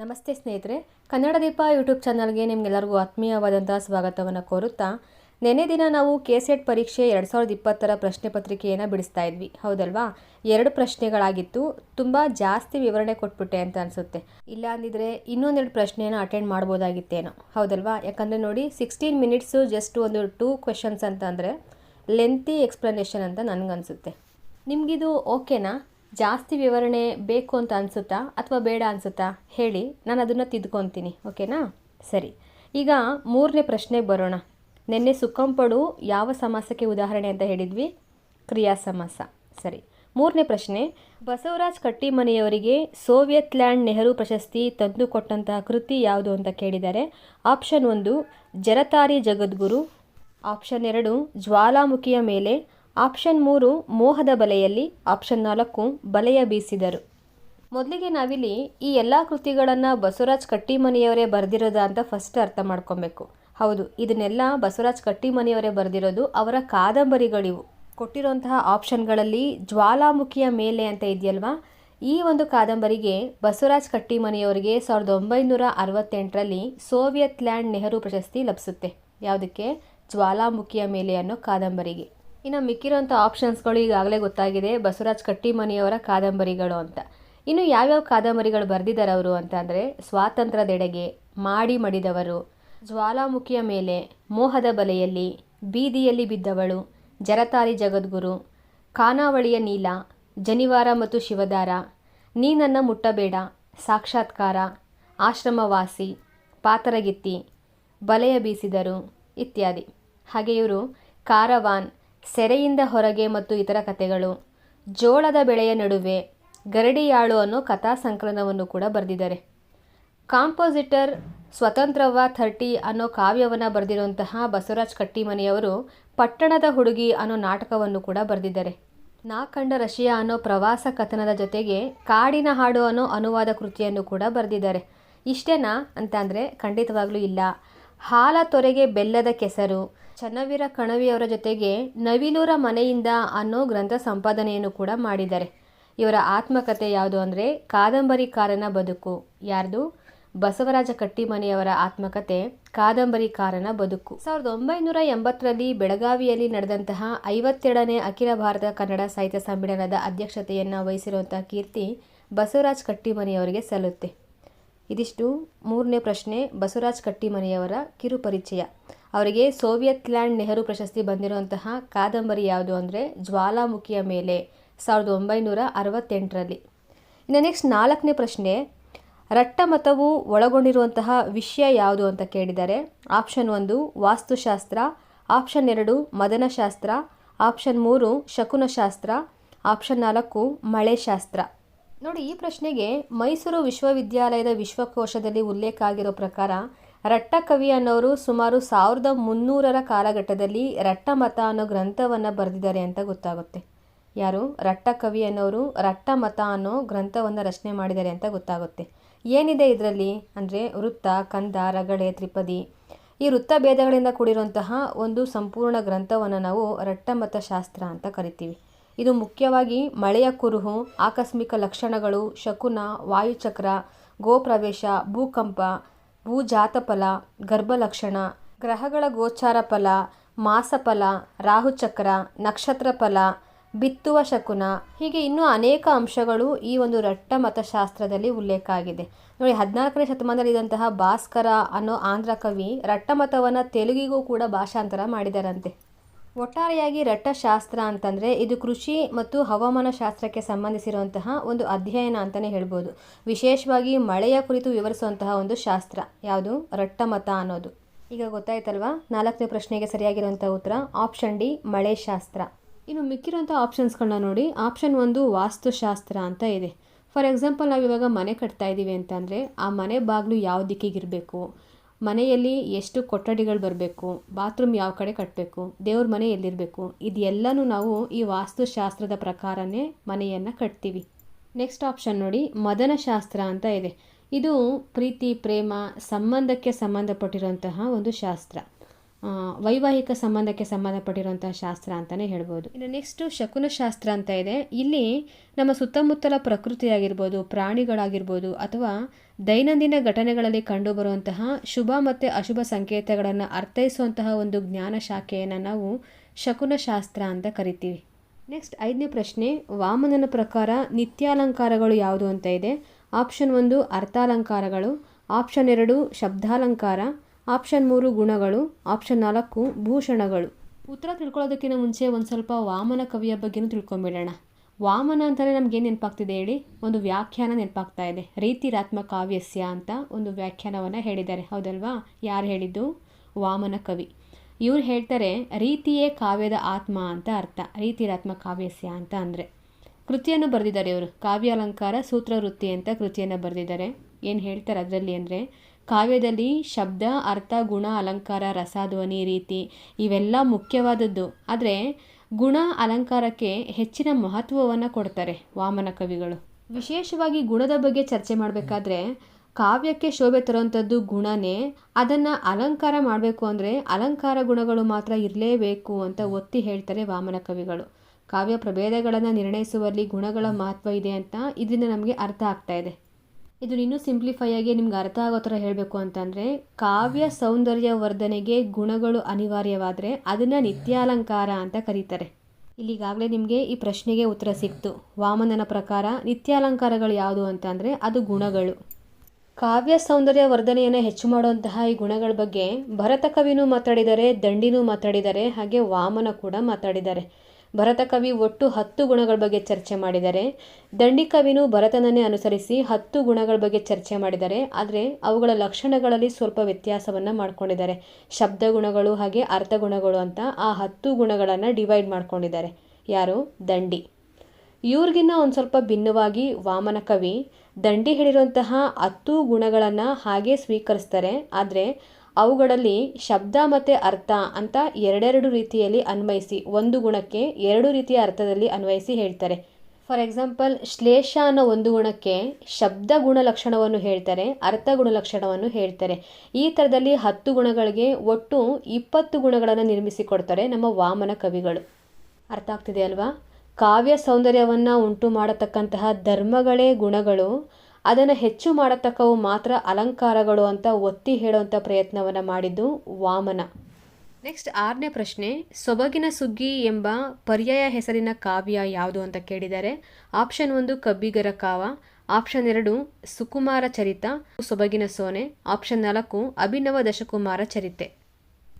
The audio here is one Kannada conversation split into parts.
ನಮಸ್ತೆ ಸ್ನೇಹಿತರೆ, ಕನ್ನಡ ದೀಪ ಯೂಟ್ಯೂಬ್ ಚಾನಲ್ಗೆ ನಿಮಗೆಲ್ಲರಿಗೂ ಆತ್ಮೀಯವಾದಂಥ ಸ್ವಾಗತವನ್ನು ಕೋರುತ್ತಾ ನೆನೆ ದಿನ ನಾವು ಕೆ ಸೆಟ್ ಪರೀಕ್ಷೆ ಎರಡು ಸಾವಿರದ ಇಪ್ಪತ್ತರ ಪ್ರಶ್ನೆ ಪತ್ರಿಕೆಯನ್ನು ಬಿಡಿಸ್ತಾ ಇದ್ವಿ. ಹೌದಲ್ವಾ? ಎರಡು ಪ್ರಶ್ನೆಗಳಾಗಿತ್ತು. ತುಂಬ ಜಾಸ್ತಿ ವಿವರಣೆ ಕೊಟ್ಬಿಟ್ಟೆ ಅಂತ ಅನಿಸುತ್ತೆ. ಇಲ್ಲ ಅಂದಿದ್ರೆ ಇನ್ನೊಂದೆರಡು ಪ್ರಶ್ನೆಯನ್ನು ಅಟೆಂಡ್ ಮಾಡ್ಬೋದಾಗಿತ್ತೇನೋ. ಹೌದಲ್ವಾ? ಯಾಕಂದರೆ ನೋಡಿ ಸಿಕ್ಸ್ಟೀನ್ ಮಿನಿಟ್ಸು ಜಸ್ಟ್ ಒಂದು ಟೂ ಕ್ವೆಶನ್ಸ್ ಅಂತ ಅಂದರೆ ಲೆಂತಿ ಎಕ್ಸ್ಪ್ಲನೇಷನ್ ಅಂತ ನನಗನ್ಸುತ್ತೆ. ನಿಮಗಿದು ಓಕೆನಾ ಜಾಸ್ತಿ ವಿವರಣೆ ಬೇಕು ಅಂತ ಅನಿಸುತ್ತಾ ಅಥವಾ ಬೇಡ ಅನಿಸುತ್ತಾ? ಹೇಳಿ, ನಾನು ಅದನ್ನು ತಿದ್ಕೊತೀನಿ, ಓಕೆನಾ? ಸರಿ. ಈಗ ಮೂರನೇ ಪ್ರಶ್ನೆಗೆ ಬರೋಣ. ನಿನ್ನೆ ಸುಕ್ಕಂಪಡು ಯಾವ ಸಮಾಸಕ್ಕೆ ಉದಾಹರಣೆ ಅಂತ ಹೇಳಿದ್ವಿ? ಕ್ರಿಯಾ ಸಮಾಸ ಸರಿ. ಮೂರನೇ ಪ್ರಶ್ನೆ, ಬಸವರಾಜ್ ಕಟ್ಟಿಮನೆಯವರಿಗೆ ಸೋವಿಯತ್ ಲ್ಯಾಂಡ್ ನೆಹರು ಪ್ರಶಸ್ತಿ ತಂದುಕೊಟ್ಟಂತಹ ಕೃತಿ ಯಾವುದು ಅಂತ ಕೇಳಿದ್ದಾರೆ ಆಪ್ಷನ್ ಒಂದು, ಜರತಾರಿ ಜಗದ್ಗುರು, ಆಪ್ಷನ್ ಎರಡು, ಜ್ವಾಲಾಮುಖಿಯ ಮೇಲೆ ಆಪ್ಷನ್ ಮೂರು, ಮೋಹದ ಬಲೆಯಲ್ಲಿ, ಆಪ್ಷನ್ ನಾಲ್ಕು, ಬಲೆಯ ಬೀಸಿದರು. ಮೊದಲಿಗೆ ನಾವಿಲ್ಲಿ ಈ ಎಲ್ಲ ಕೃತಿಗಳನ್ನು ಬಸವರಾಜ್ ಕಟ್ಟಿಮನಿಯವರೇ ಬರೆದಿರೋದ ಅಂತ ಫಸ್ಟ್ ಅರ್ಥ ಮಾಡ್ಕೊಬೇಕು. ಹೌದು, ಇದನ್ನೆಲ್ಲ ಬಸವರಾಜ್ ಕಟ್ಟಿಮನಿಯವರೇ ಬರೆದಿರೋದು ಅವರ ಕಾದಂಬರಿಗಳಿವು. ಕೊಟ್ಟಿರುವಂತಹ ಆಪ್ಷನ್ಗಳಲ್ಲಿ ಜ್ವಾಲಾಮುಖಿಯ ಮೇಲೆ ಅಂತ ಇದೆಯಲ್ವಾ? ಈ ಒಂದು ಕಾದಂಬರಿಗೆ ಬಸವರಾಜ್ ಕಟ್ಟಿಮನಿಯವರಿಗೆ ಸಾವಿರದ ಒಂಬೈನೂರ ಅರವತ್ತೆಂಟರಲ್ಲಿ ಸೋವಿಯತ್ ಲ್ಯಾಂಡ್ ನೆಹರು ಪ್ರಶಸ್ತಿ ಲಭಿಸುತ್ತೆ. ಯಾವುದಕ್ಕೆ? ಜ್ವಾಲಾಮುಖಿಯ ಮೇಲೆ ಅನ್ನೋ ಕಾದಂಬರಿಗೆ. ಇನ್ನು ಮಿಕ್ಕಿರೋಂಥ ಆಪ್ಷನ್ಸ್ಗಳು ಈಗಾಗಲೇ ಗೊತ್ತಾಗಿದೆ. ಬಸವರಾಜ್ ಕಟ್ಟಿಮನಿಯವರ ಕಾದಂಬರಿಗಳು ಅಂತ. ಇನ್ನು ಯಾವ್ಯಾವ ಕಾದಂಬರಿಗಳು ಬರೆದಿದ್ದಾರೆ ಅವರು ಅಂತ ಅಂದರೆ ಸ್ವಾತಂತ್ರ್ಯದೆಡೆಗೆ ಮಾಡಿ ಮಡಿದವರು, ಜ್ವಾಲಾಮುಖಿಯ ಮೇಲೆ ಮೋಹದ ಬಲೆಯಲ್ಲಿ ಬೀದಿಯಲ್ಲಿ ಬಿದ್ದವಳು, ಜರತಾರಿ ಜಗದ್ಗುರು ಖಾನಾವಳಿಯ ನೀಲ, ಜನಿವಾರ ಮತ್ತು ಶಿವದಾರ, ನೀ ನನ್ನ ಮುಟ್ಟಬೇಡ, ಸಾಕ್ಷಾತ್ಕಾರ, ಆಶ್ರಮವಾಸಿ, ಪಾತರಗಿತ್ತಿ, ಬಲೆಯ ಬೀಸಿದರು ಇತ್ಯಾದಿ. ಹಾಗೆ ಇವರು ಕಾರವಾನ್ ಸೆರೆಯಿಂದ ಹೊರಗೆ ಮತ್ತು ಇತರ ಕಥೆಗಳು. ಜೋಳದ ಬೆಳೆಯ ನಡುವೆ ಗರಡಿಯಾಳು ಅನ್ನೋ ಕಥಾ ಸಂಕಲನವನ್ನು ಕೂಡ ಬರೆದಿದ್ದಾರೆ. ಕಾಂಪೋಸಿಟರ್ ಸ್ವತಂತ್ರವ ಥರ್ಟಿ ಅನ್ನೋ ಕಾವ್ಯವನ್ನು ಬರೆದಿರುವಂತಹ ಬಸವರಾಜ್ ಕಟ್ಟಿಮನಿಯವರು ಪಟ್ಟಣದ ಹುಡುಗಿ ಅನ್ನೋ ನಾಟಕವನ್ನು ಕೂಡ ಬರೆದಿದ್ದಾರೆ. ನಾಕಂಡ ರಶಿಯಾ ಅನ್ನೋ ಪ್ರವಾಸ ಕಥನದ ಜೊತೆಗೆ ಕಾಡಿನ ಹಾಡು ಅನ್ನೋ ಅನುವಾದ ಕೃತಿಯನ್ನು ಕೂಡ ಬರೆದಿದ್ದಾರೆ. ಇಷ್ಟೇನಾ? ಅಂತ ಅಂದರೆ ಖಂಡಿತವಾಗಲೂ ಇಲ್ಲ. ಹಾಲ ತೊರೆಗೆ ಬೆಲ್ಲದ ಕೆಸರು. ಚನ್ನವೀರ ಕಣವಿಯವರ ಜೊತೆಗೆ ನವಿಲೂರ ಮನೆಯಿಂದ ಅನ್ನೋ ಗ್ರಂಥ ಸಂಪಾದನೆಯನ್ನು ಕೂಡ ಮಾಡಿದ್ದಾರೆ. ಇವರ ಆತ್ಮಕಥೆ ಯಾವುದು ಅಂದರೆ ಕಾದಂಬರಿಕಾರನ ಬದುಕು. ಯಾರ್ದು? ಬಸವರಾಜ ಕಟ್ಟಿಮನೆಯವರ ಆತ್ಮಕಥೆ ಕಾದಂಬರಿಕಾರನ ಬದುಕು. ಸಾವಿರದ ಒಂಬೈನೂರ ಎಂಬತ್ತರಲ್ಲಿ ಬೆಳಗಾವಿಯಲ್ಲಿ ನಡೆದಂತಹ ಐವತ್ತೆರಡನೇ ಅಖಿಲ ಭಾರತ ಕನ್ನಡ ಸಾಹಿತ್ಯ ಸಮ್ಮೇಳನದ ಅಧ್ಯಕ್ಷತೆಯನ್ನು ವಹಿಸಿರುವಂತಹ ಕೀರ್ತಿ ಬಸವರಾಜ್ ಕಟ್ಟಿಮನೆಯವರಿಗೆ ಸಲ್ಲುತ್ತೆ. ಇದಿಷ್ಟು ಮೂರನೇ ಪ್ರಶ್ನೆ ಬಸವರಾಜ್ ಕಟ್ಟಿಮನಿಯವರ ಕಿರುಪರಿಚಯ. ಅವರಿಗೆ ಸೋವಿಯತ್ ಲ್ಯಾಂಡ್ ನೆಹರು ಪ್ರಶಸ್ತಿ ಬಂದಿರುವಂತಹ ಕಾದಂಬರಿ ಯಾವುದು ಅಂದರೆ ಜ್ವಾಲಾಮುಖಿಯ ಮೇಲೆ, ಸಾವಿರದ ಒಂಬೈನೂರ ಅರವತ್ತೆಂಟರಲ್ಲಿ. ಇನ್ನು ನೆಕ್ಸ್ಟ್ ನಾಲ್ಕನೇ ಪ್ರಶ್ನೆ, ರಟ್ಟಮತವು ಒಳಗೊಂಡಿರುವಂತಹ ವಿಷಯ ಯಾವುದು ಅಂತ ಕೇಳಿದ್ದಾರೆ ಆಪ್ಷನ್ ಒಂದು ವಾಸ್ತುಶಾಸ್ತ್ರ ಆಪ್ಷನ್ ಎರಡು ಮದನಶಾಸ್ತ್ರ ಆಪ್ಷನ್ ಮೂರು ಶಕುನಶಾಸ್ತ್ರ ಆಪ್ಷನ್ ನಾಲ್ಕು ಮಳೆಶಾಸ್ತ್ರ. ನೋಡಿ, ಈ ಪ್ರಶ್ನೆಗೆ ಮೈಸೂರು ವಿಶ್ವವಿದ್ಯಾಲಯದ ವಿಶ್ವಕೋಶದಲ್ಲಿ ಉಲ್ಲೇಖ ಆಗಿರೋ ಪ್ರಕಾರ, ರಟ್ಟಕವಿ ಅನ್ನೋರು ಸುಮಾರು ಸಾವಿರದ ಮುನ್ನೂರರ ಕಾಲಘಟ್ಟದಲ್ಲಿ ರಟ್ಟಮತ ಅನ್ನೋ ಗ್ರಂಥವನ್ನು ಬರೆದಿದ್ದಾರೆ ಅಂತ ಗೊತ್ತಾಗುತ್ತೆ. ಯಾರು? ರಟ್ಟಕವಿ ಅನ್ನೋರು ರಟ್ಟಮತ ಅನ್ನೋ ಗ್ರಂಥವನ್ನು ರಚನೆ ಮಾಡಿದ್ದಾರೆ ಅಂತ ಗೊತ್ತಾಗುತ್ತೆ. ಏನಿದೆ ಇದರಲ್ಲಿ? ಅಂದರೆ ವೃತ್ತ, ಕಂದ, ರಗಳೆ, ತ್ರಿಪದಿ. ಈ ವೃತ್ತ ಭೇದಗಳಿಂದ ಕೂಡಿರುವಂತಹ ಒಂದು ಸಂಪೂರ್ಣ ಗ್ರಂಥವನ್ನು ನಾವು ರಟ್ಟಮತ ಶಾಸ್ತ್ರ ಅಂತ ಕರಿತೀವಿ. ಇದು ಮುಖ್ಯವಾಗಿ ಮಳೆಯ ಕುರುಹು, ಆಕಸ್ಮಿಕ ಲಕ್ಷಣಗಳು, ಶಕುನ, ವಾಯುಚಕ್ರ, ಗೋಪ್ರವೇಶ, ಭೂಕಂಪ, ಭೂಜಾತಫಲ, ಗರ್ಭಲಕ್ಷಣ, ಗ್ರಹಗಳ ಗೋಚಾರ ಫಲ, ಮಾಸಫಲ, ರಾಹುಚಕ್ರ, ನಕ್ಷತ್ರ ಫಲ, ಬಿತ್ತುವ ಶಕುನ. ಹೀಗೆ ಇನ್ನೂ ಅನೇಕ ಅಂಶಗಳು ಈ ಒಂದು ರಟ್ಟ ಮತಶಾಸ್ತ್ರದಲ್ಲಿ ಉಲ್ಲೇಖ ಆಗಿದೆ. ನೋಡಿ, ಹದಿನಾಲ್ಕನೇ ಶತಮಾನದಲ್ಲಿ ಇದ್ದಂತಹ ಭಾಸ್ಕರ ಅನ್ನೋ ಆಂಧ್ರ ಕವಿ ರಟ್ಟಮತವನ್ನು ತೆಲುಗಿಗೂ ಕೂಡ ಭಾಷಾಂತರ ಮಾಡಿದಾರಂತೆ. ಒಟ್ಟಾರೆಯಾಗಿ ರಟ್ಟಶಾಸ್ತ್ರ ಅಂತಂದರೆ ಇದು ಕೃಷಿ ಮತ್ತು ಹವಾಮಾನ ಶಾಸ್ತ್ರಕ್ಕೆ ಸಂಬಂಧಿಸಿರುವಂತಹ ಒಂದು ಅಧ್ಯಯನ ಅಂತಲೇ ಹೇಳ್ಬೋದು. ವಿಶೇಷವಾಗಿ ಮಳೆಯ ಕುರಿತು ವಿವರಿಸುವಂತಹ ಒಂದು ಶಾಸ್ತ್ರ. ಯಾವುದು? ರಟ್ಟಮತ ಅನ್ನೋದು. ಈಗ ಗೊತ್ತಾಯ್ತಲ್ವಾ? ನಾಲ್ಕನೇ ಪ್ರಶ್ನೆಗೆ ಸರಿಯಾಗಿರುವಂಥ ಉತ್ತರ ಆಪ್ಷನ್ ಡಿ ಮಳೆ ಶಾಸ್ತ್ರ. ಇನ್ನು ಮಿಕ್ಕಿರುವಂಥ ಆಪ್ಷನ್ಸ್ಗಳನ್ನ ನೋಡಿ. ಆಪ್ಷನ್ ಒಂದು, ವಾಸ್ತುಶಾಸ್ತ್ರ ಅಂತ ಇದೆ. ಫಾರ್ ಎಕ್ಸಾಂಪಲ್ ನಾವು ಇವಾಗ ಮನೆ ಕಟ್ತಾ ಇದ್ದೀವಿ ಅಂತಂದರೆ ಆ ಮನೆ ಬಾಗಿಲು ಯಾವ ದಿಕ್ಕಿಗಿರಬೇಕು? ಮನೆಯಲ್ಲಿ ಎಷ್ಟು ಕೊಠಡಿಗಳು ಬರಬೇಕು, ಬಾತ್ರೂಮ್ ಯಾವ ಕಡೆ ಕಟ್ಟಬೇಕು, ದೇವ್ರ ಮನೆ ಎಲ್ಲಿರಬೇಕು, ಇದೆಲ್ಲನೂ ನಾವು ಈ ವಾಸ್ತುಶಾಸ್ತ್ರದ ಪ್ರಕಾರನೇ ಮನೆಯನ್ನು ಕಟ್ತೀವಿ. ನೆಕ್ಸ್ಟ್ ಆಪ್ಷನ್ ನೋಡಿ, ಮದನಶಾಸ್ತ್ರ ಅಂತ ಇದೆ. ಇದು ಪ್ರೀತಿ, ಪ್ರೇಮ, ಸಂಬಂಧಕ್ಕೆ ಸಂಬಂಧಪಟ್ಟಿರುವಂತಹ ಒಂದು ಶಾಸ್ತ್ರ. ವೈವಾಹಿಕ ಸಂಬಂಧಕ್ಕೆ ಸಂಬಂಧಪಟ್ಟಿರುವಂತಹ ಶಾಸ್ತ್ರ ಅಂತಲೇ ಹೇಳ್ಬೋದು. ಇನ್ನು ನೆಕ್ಸ್ಟು ಶಕುನಶಾಸ್ತ್ರ ಅಂತ ಇದೆ. ಇಲ್ಲಿ ನಮ್ಮ ಸುತ್ತಮುತ್ತಲ ಪ್ರಕೃತಿ ಆಗಿರ್ಬೋದು ಪ್ರಾಣಿಗಳಾಗಿರ್ಬೋದು, ಅಥವಾ ದೈನಂದಿನ ಘಟನೆಗಳಲ್ಲಿ ಕಂಡುಬರುವಂತಹ ಶುಭ ಮತ್ತು ಅಶುಭ ಸಂಕೇತಗಳನ್ನು ಅರ್ಥೈಸುವಂತಹ ಒಂದು ಜ್ಞಾನ ಶಾಖೆಯನ್ನು ನಾವು ಶಕುನಶಾಸ್ತ್ರ ಅಂತ ಕರಿತೀವಿ. ನೆಕ್ಸ್ಟ್ ಐದನೇ ಪ್ರಶ್ನೆ, ವಾಮನನ ಪ್ರಕಾರ ನಿತ್ಯಾಲಂಕಾರಗಳು ಯಾವುದು ಅಂತ ಇದೆ. ಆಪ್ಷನ್ ಒಂದು ಅರ್ಥಾಲಂಕಾರಗಳು. ಆಪ್ಷನ್ ಎರಡು ಶಬ್ದಾಲಂಕಾರ. ಆಪ್ಷನ್ ಮೂರು ಗುಣಗಳು, ಆಪ್ಷನ್ ನಾಲ್ಕು ಭೂಷಣಗಳು. ಉತ್ತರ ತಿಳ್ಕೊಳ್ಳೋದಕ್ಕಿಂತ ಮುಂಚೆ ಒಂದು ಸ್ವಲ್ಪ ವಾಮನ ಕವಿಯ ಬಗ್ಗೆನೂ ತಿಳ್ಕೊಂಬಿಡೋಣ. ವಾಮನ ಅಂತಲೇ ನಮ್ಗೆ ಏನು ನೆನಪಾಗ್ತಿದೆ ಹೇಳಿ? ಒಂದು ವ್ಯಾಖ್ಯಾನ ನೆನಪಾಗ್ತಾ ಇದೆ. ರೀತಿರಾತ್ಮ ಕಾವ್ಯಸ್ಯ ಅಂತ ಒಂದು ವ್ಯಾಖ್ಯಾನವನ್ನು ಹೇಳಿದ್ದಾರೆ. ಹೌದಲ್ವಾ? ಯಾರು ಹೇಳಿದ್ದು? ವಾಮನ ಕವಿ. ಇವ್ರು ಹೇಳ್ತಾರೆ, ರೀತಿಯೇ ಕಾವ್ಯದ ಆತ್ಮ ಅಂತ ಅರ್ಥ. ರೀತಿರಾತ್ಮ ಕಾವ್ಯಸ್ಯ ಅಂತ ಅಂದರೆ. ಕೃತಿಯನ್ನು ಬರೆದಿದ್ದಾರೆ ಇವರು. ಕಾವ್ಯಾಲಂಕಾರ, ಸೂತ್ರವೃತ್ತಿ ಅಂತ ಕೃತಿಯನ್ನು ಬರೆದಿದ್ದಾರೆ. ಏನು ಹೇಳ್ತಾರೆ ಅದರಲ್ಲಿ ಅಂದರೆ ಕಾವ್ಯದಲ್ಲಿ ಶಬ್ದ, ಅರ್ಥ, ಗುಣ, ಅಲಂಕಾರ, ರಸ, ಧ್ವನಿ, ರೀತಿ ಇವೆಲ್ಲ ಮುಖ್ಯವಾದದ್ದು. ಆದರೆ ಗುಣ, ಅಲಂಕಾರಕ್ಕೆ ಹೆಚ್ಚಿನ ಮಹತ್ವವನ್ನು ಕೊಡ್ತಾರೆ ವಾಮನ ಕವಿಗಳು. ವಿಶೇಷವಾಗಿ ಗುಣದ ಬಗ್ಗೆ ಚರ್ಚೆ ಮಾಡಬೇಕಾದ್ರೆ ಕಾವ್ಯಕ್ಕೆ ಶೋಭೆ ತರುವಂಥದ್ದು ಗುಣನೇ ಅದನ್ನು ಅಲಂಕಾರ ಮಾಡಬೇಕು ಅಂದರೆ ಅಲಂಕಾರ ಗುಣಗಳು ಮಾತ್ರ ಇರಲೇಬೇಕು ಅಂತ ಒತ್ತಿ ಹೇಳ್ತಾರೆ ವಾಮನ ಕವಿಗಳು. ಕಾವ್ಯ ಪ್ರಭೇದಗಳನ್ನು ನಿರ್ಣಯಿಸುವಲ್ಲಿ ಗುಣಗಳ ಮಹತ್ವ ಇದೆ ಅಂತ ಇದರಿಂದ ನಮಗೆ ಅರ್ಥ ಆಗ್ತಾ ಇದೆ. ಇದು ಇನ್ನೂ ಸಿಂಪ್ಲಿಫೈ ಆಗಿ ನಿಮ್ಗೆ ಅರ್ಥ ಆಗೋ ಥರ ಹೇಳಬೇಕು ಅಂತಂದರೆ ಕಾವ್ಯ ಸೌಂದರ್ಯ ವರ್ಧನೆಗೆ ಗುಣಗಳು ಅನಿವಾರ್ಯವಾದರೆ ಅದನ್ನು ನಿತ್ಯಾಲಂಕಾರ ಅಂತ ಕರೀತಾರೆ. ಇಲ್ಲಿಗಾಗಲೇ ನಿಮಗೆ ಈ ಪ್ರಶ್ನೆಗೆ ಉತ್ತರ ಸಿಕ್ತು. ವಾಮನನ ಪ್ರಕಾರ ನಿತ್ಯಾಲಂಕಾರಗಳು ಯಾವುದು ಅಂತಂದರೆ ಅದು ಗುಣಗಳು. ಕಾವ್ಯ ಸೌಂದರ್ಯ ವರ್ಧನೆಯನ್ನು ಹೆಚ್ಚು ಮಾಡುವಂತಹ ಈ ಗುಣಗಳ ಬಗ್ಗೆ ಭರತ ಕವಿನೂ ಮಾತಾಡಿದ್ದಾರೆ ದಂಡಿನೂ ಮಾತಾಡಿದ್ದಾರೆ ಹಾಗೆ ವಾಮನ ಕೂಡ ಮಾತಾಡಿದ್ದಾರೆ. ಭರತ ಕವಿ ಒಟ್ಟು ಹತ್ತು ಗುಣಗಳ ಬಗ್ಗೆ ಚರ್ಚೆ ಮಾಡಿದ್ದಾರೆ ದಂಡಿ ಕವಿನೂ ಭರತನನ್ನೇ ಅನುಸರಿಸಿ ಹತ್ತು ಗುಣಗಳ ಬಗ್ಗೆ ಚರ್ಚೆ ಮಾಡಿದ್ದಾರೆ ಆದರೆ ಅವುಗಳ ಲಕ್ಷಣಗಳಲ್ಲಿ ಸ್ವಲ್ಪ ವ್ಯತ್ಯಾಸವನ್ನು ಮಾಡ್ಕೊಂಡಿದ್ದಾರೆ. ಶಬ್ದ ಗುಣಗಳು ಹಾಗೆ ಅರ್ಥ ಗುಣಗಳು ಅಂತ ಆ ಹತ್ತು ಗುಣಗಳನ್ನು ಡಿವೈಡ್ ಮಾಡ್ಕೊಂಡಿದ್ದಾರೆ. ಯಾರು? ದಂಡಿ. ಇವ್ರಿಗಿನ್ನ ಒಂದು ಸ್ವಲ್ಪ ಭಿನ್ನವಾಗಿ ವಾಮನ ಕವಿ, ದಂಡಿ ಹೇಳಿರುವಂತಹ ಹತ್ತು ಗುಣಗಳನ್ನು ಹಾಗೆ ಸ್ವೀಕರಿಸ್ತಾರೆ, ಆದರೆ ಅವುಗಳಲ್ಲಿ ಶಬ್ದ ಮತ್ತು ಅರ್ಥ ಅಂತ ಎರಡೆರಡು ರೀತಿಯಲ್ಲಿ ಅನ್ವಯಿಸಿ, ಒಂದು ಗುಣಕ್ಕೆ ಎರಡು ರೀತಿಯ ಅರ್ಥದಲ್ಲಿ ಅನ್ವಯಿಸಿ ಹೇಳ್ತಾರೆ. ಫಾರ್ ಎಕ್ಸಾಂಪಲ್ ಶ್ಲೇಷ ಅನ್ನೋ ಒಂದು ಗುಣಕ್ಕೆ ಶಬ್ದ ಗುಣಲಕ್ಷಣವನ್ನು ಹೇಳ್ತಾರೆ, ಅರ್ಥ ಗುಣಲಕ್ಷಣವನ್ನು ಹೇಳ್ತಾರೆ. ಈ ಥರದಲ್ಲಿ ಹತ್ತು ಗುಣಗಳಿಗೆ ಒಟ್ಟು ಇಪ್ಪತ್ತು ಗುಣಗಳನ್ನು ನಿರ್ಮಿಸಿಕೊಡ್ತಾರೆ ನಮ್ಮ ವಾಮನ ಕವಿಗಳು. ಅರ್ಥ ಆಗ್ತಿದೆ ಅಲ್ವಾ? ಕಾವ್ಯ ಸೌಂದರ್ಯವನ್ನು ಉಂಟು ಮಾಡತಕ್ಕಂತಹ ಧರ್ಮಗಳೇ ಗುಣಗಳು ಅದನ್ನು ಹೆಚ್ಚು ಮಾಡತಕ್ಕವು ಮಾತ್ರ ಅಲಂಕಾರಗಳು ಅಂತ ಒತ್ತಿ ಹೇಳುವಂಥ ಪ್ರಯತ್ನವನ್ನು ಮಾಡಿದ್ದು ವಾಮನ. ನೆಕ್ಸ್ಟ್ ಆರನೇ ಪ್ರಶ್ನೆ, ಸೊಬಗಿನ ಸುಗ್ಗಿ ಎಂಬ ಪರ್ಯಾಯ ಹೆಸರಿನ ಕಾವ್ಯ ಯಾವುದು ಅಂತ ಕೇಳಿದ್ದಾರೆ ಆಪ್ಷನ್ ಒಂದು ಕಬ್ಬಿಗರ ಕಾವ, ಆಪ್ಷನ್ ಎರಡು ಸುಕುಮಾರ ಚರಿತ, ಸೊಬಗಿನ ಸೋನೆ, ಆಪ್ಷನ್ ನಾಲ್ಕು ಅಭಿನವ ದಶಕುಮಾರ ಚರಿತೆ.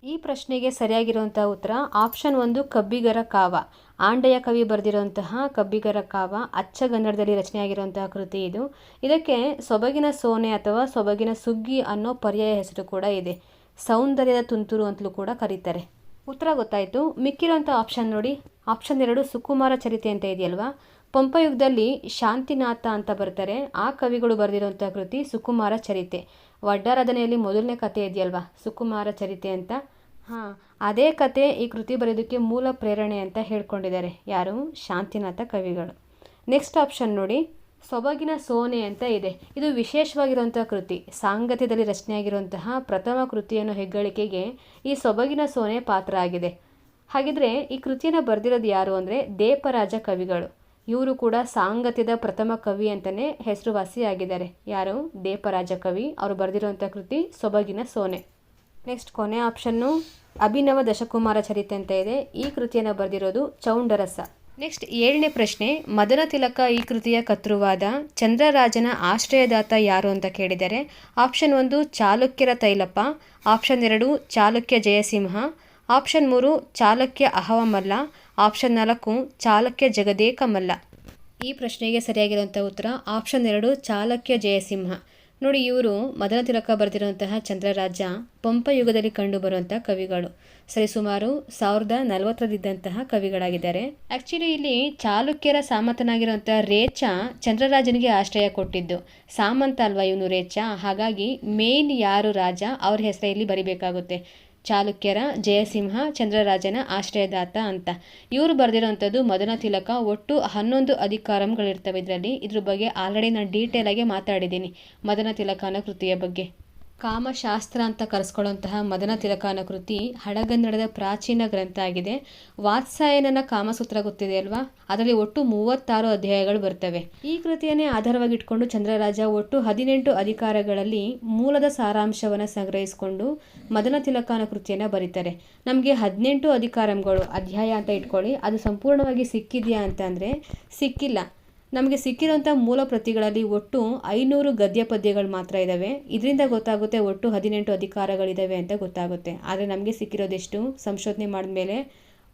ಈ ಪ್ರಶ್ನೆಗೆ ಸರಿಯಾಗಿರುವಂಥ ಉತ್ತರ ಆಪ್ಷನ್ ಒಂದು ಕಬ್ಬಿಗರ ಕಾವ. ಆಂಡೆಯ ಕವಿ ಬರೆದಿರುವಂತಹ ಕಬ್ಬಿಗರ ಕಾವ ಅಚ್ಚಗನ್ನಡದಲ್ಲಿ ರಚನೆಯಾಗಿರುವಂತಹ ಕೃತಿ ಇದು. ಇದಕ್ಕೆ ಸೊಬಗಿನ ಸೋನೆ ಅಥವಾ ಸೊಬಗಿನ ಸುಗ್ಗಿ ಅನ್ನೋ ಪರ್ಯಾಯ ಹೆಸರು ಕೂಡ ಇದೆ. ಸೌಂದರ್ಯದ ತುಂತುರು ಅಂತಲೂ ಕೂಡ ಕರೀತಾರೆ. ಉತ್ತರ ಗೊತ್ತಾಯಿತು. ಮಿಕ್ಕಿರುವಂಥ ಆಪ್ಷನ್ ನೋಡಿ. ಆಪ್ಷನ್ ಎರಡು, ಸುಕುಮಾರ ಚರಿತೆ ಅಂತ ಇದೆಯಲ್ವಾ? ಪಂಪಯುಗದಲ್ಲಿ ಶಾಂತಿನಾಥ ಅಂತ ಬರ್ತಾರೆ. ಆ ಕವಿಗಳು ಬರೆದಿರುವಂಥ ಕೃತಿ ಸುಕುಮಾರ ಚರಿತೆ. ವಡ್ಡಾರಾಧನೆಯಲ್ಲಿ ಮೊದಲನೇ ಕತೆ ಇದೆಯಲ್ವಾ? ಸುಕುಮಾರ ಚರಿತೆ ಅಂತ. ಹಾಂ, ಅದೇ ಕತೆ ಈ ಕೃತಿ ಬರೆಯೋದಕ್ಕೆ ಮೂಲ ಪ್ರೇರಣೆ ಅಂತ ಹೇಳ್ಕೊಂಡಿದ್ದಾರೆ. ಯಾರು? ಶಾಂತಿನಾಥ ಕವಿಗಳು. ನೆಕ್ಸ್ಟ್ ಆಪ್ಷನ್ ನೋಡಿ. ಸೊಬಗಿನ ಸೋನೆ ಅಂತ ಇದೆ. ಇದು ವಿಶೇಷವಾಗಿರುವಂಥ ಕೃತಿ. ಸಾಂಗತ್ಯದಲ್ಲಿ ರಚನೆಯಾಗಿರುವಂತಹ ಪ್ರಥಮ ಕೃತಿಯನ್ನು ಹೆಗ್ಗಳಿಕೆಗೆ ಈ ಸೊಬಗಿನ ಸೋನೆ ಪಾತ್ರ ಆಗಿದೆ. ಹಾಗಿದ್ರೆ ಈ ಕೃತಿಯನ್ನು ಬರೆದಿರೋದು ಯಾರು ಅಂದರೆ ದೇಪರಾಜ ಕವಿಗಳು. ಇವರು ಕೂಡ ಸಾಂಗತ್ಯದ ಪ್ರಥಮ ಕವಿ ಅಂತಲೇ ಹೆಸರುವಾಸಿಯಾಗಿದ್ದಾರೆ. ಯಾರು? ದೇಪರಾಜ ಕವಿ. ಅವರು ಬರೆದಿರುವಂಥ ಕೃತಿ ಸೊಬಗಿನ ಸೋನೆ. ನೆಕ್ಸ್ಟ್ ಕೊನೆ ಆಪ್ಷನ್ನು ಅಭಿನವ ದಶಕುಮಾರ ಚರಿತೆ ಅಂತ ಇದೆ. ಈ ಕೃತಿಯನ್ನು ಬರೆದಿರೋದು ಚೌಂಡರಸ. ನೆಕ್ಸ್ಟ್ ಏಳನೇ ಪ್ರಶ್ನೆ, ಮದನ ತಿಲಕ ಈ ಕೃತಿಯ ಕರ್ತೃವಾದ ಚಂದ್ರರಾಜನ ಆಶ್ರಯದಾತ ಯಾರು ಅಂತ ಕೇಳಿದರೆ ಆಪ್ಷನ್ ಒಂದು ಚಾಲುಕ್ಯರ ತೈಲಪ್ಪ ಆಪ್ಷನ್ ಎರಡು ಚಾಲುಕ್ಯ ಜಯಸಿಂಹ ಆಪ್ಷನ್ ಮೂರು ಚಾಲುಕ್ಯ ಅಹವಮಲ್ಲ ಆಪ್ಷನ್ ನಾಲ್ಕು ಚಾಲುಕ್ಯ ಜಗದೇಕ ಮಲ್ಲ ಈ ಪ್ರಶ್ನೆಗೆ ಸರಿಯಾಗಿರುವಂಥ ಉತ್ತರ ಆಪ್ಷನ್ ಎರಡು ಚಾಲುಕ್ಯ ಜಯಸಿಂಹ. ನೋಡಿ, ಇವರು ಮದನ ತಿಲಕ ಬರೆದಿರುವಂತಹ ಚಂದ್ರರಾಜ ಪಂಪ ಯುಗದಲ್ಲಿ ಕಂಡುಬರುವಂತಹ ಕವಿಗಳು. ಸರಿಸುಮಾರು ಸಾವಿರದ ನಲವತ್ತರದಿದ್ದಂತಹ ಕವಿಗಳಾಗಿದ್ದಾರೆ. ಆಕ್ಚುಲಿ ಇಲ್ಲಿ ಚಾಲುಕ್ಯರ ಸಾಮಂತನಾಗಿರುವಂತಹ ರೇಚ ಚಂದ್ರರಾಜನಿಗೆ ಆಶ್ರಯ ಕೊಟ್ಟಿದ್ದು. ಸಾಮಂತ ಅಲ್ವಾ ಇವನು ರೇಚ? ಹಾಗಾಗಿ ಮೇನ್ ಯಾರು ರಾಜ? ಅವ್ರ ಹೆಸರಲ್ಲಿ ಬರಿಬೇಕಾಗುತ್ತೆ. ಚಾಲುಕ್ಯರ ಜಯಸಿಂಹ ಚಂದ್ರರಾಜನ ಆಶ್ರಯದಾತ ಅಂತ. ಇವರು ಬರೆದಿರೋವಂಥದ್ದು ಮದನ ತಿಲಕ ಒಟ್ಟು ಹನ್ನೊಂದು ಅಧಿಕಾರಂಗಳಿರ್ತವೆ ಇದರಲ್ಲಿ. ಇದ್ರ ಬಗ್ಗೆ ಆಲ್ರೆಡಿ ನಾನು ಡೀಟೇಲಾಗಿ ಮಾತಾಡಿದ್ದೀನಿ ಮದನ ತಿಲಕ ಅನ್ನೋ ಕೃತಿಯ ಬಗ್ಗೆ. ಕಾಮಶಾಸ್ತ್ರ ಅಂತ ಕರೆಸ್ಕೊಳ್ಳುವಂತಹ ಮದನ ತಿಲಕನ ಕೃತಿ ಹಳಗನ್ನಡದ ಪ್ರಾಚೀನ ಗ್ರಂಥ ಆಗಿದೆ. ವಾತ್ಸಾಯನನ ಕಾಮಸೂತ್ರ ಗೊತ್ತಿದೆ ಅಲ್ವಾ? ಅದರಲ್ಲಿ ಒಟ್ಟು ಮೂವತ್ತಾರು ಅಧ್ಯಾಯಗಳು ಬರ್ತವೆ. ಈ ಕೃತಿಯನ್ನೇ ಆಧಾರವಾಗಿ ಇಟ್ಕೊಂಡು ಚಂದ್ರರಾಜ ಒಟ್ಟು ಹದಿನೆಂಟು ಅಧಿಕಾರಗಳಲ್ಲಿ ಮೂಲದ ಸಾರಾಂಶವನ್ನು ಸಂಗ್ರಹಿಸಿಕೊಂಡು ಮದನ ತಿಲಕನ ಕೃತಿಯನ್ನು ಬರೀತಾರೆ. ನಮಗೆ ಹದಿನೆಂಟು ಅಧಿಕಾರಗಳು ಅಧ್ಯಾಯ ಅಂತ ಇಟ್ಕೊಳ್ಳಿ. ಅದು ಸಂಪೂರ್ಣವಾಗಿ ಸಿಕ್ಕಿದೆಯಾ ಅಂತಂದರೆ ಸಿಕ್ಕಿಲ್ಲ. ನಮಗೆ ಸಿಕ್ಕಿರೋಂಥ ಮೂಲ ಪ್ರತಿಗಳಲ್ಲಿ ಒಟ್ಟು ಐನೂರು ಗದ್ಯ ಪದ್ಯಗಳು ಮಾತ್ರ ಇದ್ದಾವೆ. ಇದರಿಂದ ಗೊತ್ತಾಗುತ್ತೆ ಒಟ್ಟು ಹದಿನೆಂಟು ಅಧಿಕಾರಗಳಿದ್ದಾವೆ ಅಂತ ಗೊತ್ತಾಗುತ್ತೆ. ಆದರೆ ನಮಗೆ ಸಿಕ್ಕಿರೋದೆಷ್ಟು? ಸಂಶೋಧನೆ ಮಾಡಿದ್ಮೇಲೆ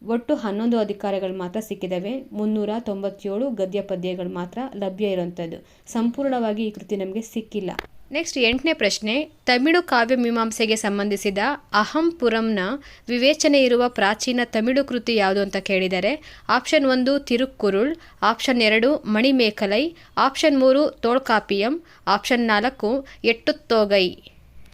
ಒಟ್ಟು ಹನ್ನೊಂದು ಅಧಿಕಾರಗಳು ಮಾತ್ರ ಸಿಕ್ಕಿದ್ದಾವೆ. ಮುನ್ನೂರ ತೊಂಬತ್ತೇಳು ಗದ್ಯ ಪದ್ಯಗಳು ಮಾತ್ರ ಲಭ್ಯ ಇರುವಂಥದ್ದು. ಸಂಪೂರ್ಣವಾಗಿ ಈ ಕೃತಿ ನಮಗೆ ಸಿಕ್ಕಿಲ್ಲ. ನೆಕ್ಸ್ಟ್ ಎಂಟನೇ ಪ್ರಶ್ನೆ, ತಮಿಳು ಕಾವ್ಯ ಮೀಮಾಂಸೆಗೆ ಸಂಬಂಧಿಸಿದ ಅಹಂಪುರಂನ ವಿವೇಚನೆ ಇರುವ ಪ್ರಾಚೀನ ತಮಿಳು ಕೃತಿ ಯಾವುದು ಅಂತ ಕೇಳಿದರೆ, ಆಪ್ಷನ್ ಒಂದು ತಿರುಕ್ಕುರುಳ್, ಆಪ್ಷನ್ ಎರಡು ಮಣಿಮೇಖಲೈ ಆಪ್ಷನ್ ಮೂರು ತೋಳ್ಕಾಪಿಯಂ, ಆಪ್ಷನ್ ನಾಲ್ಕು ಎಟ್ಟುತ್ತೋಗೈ.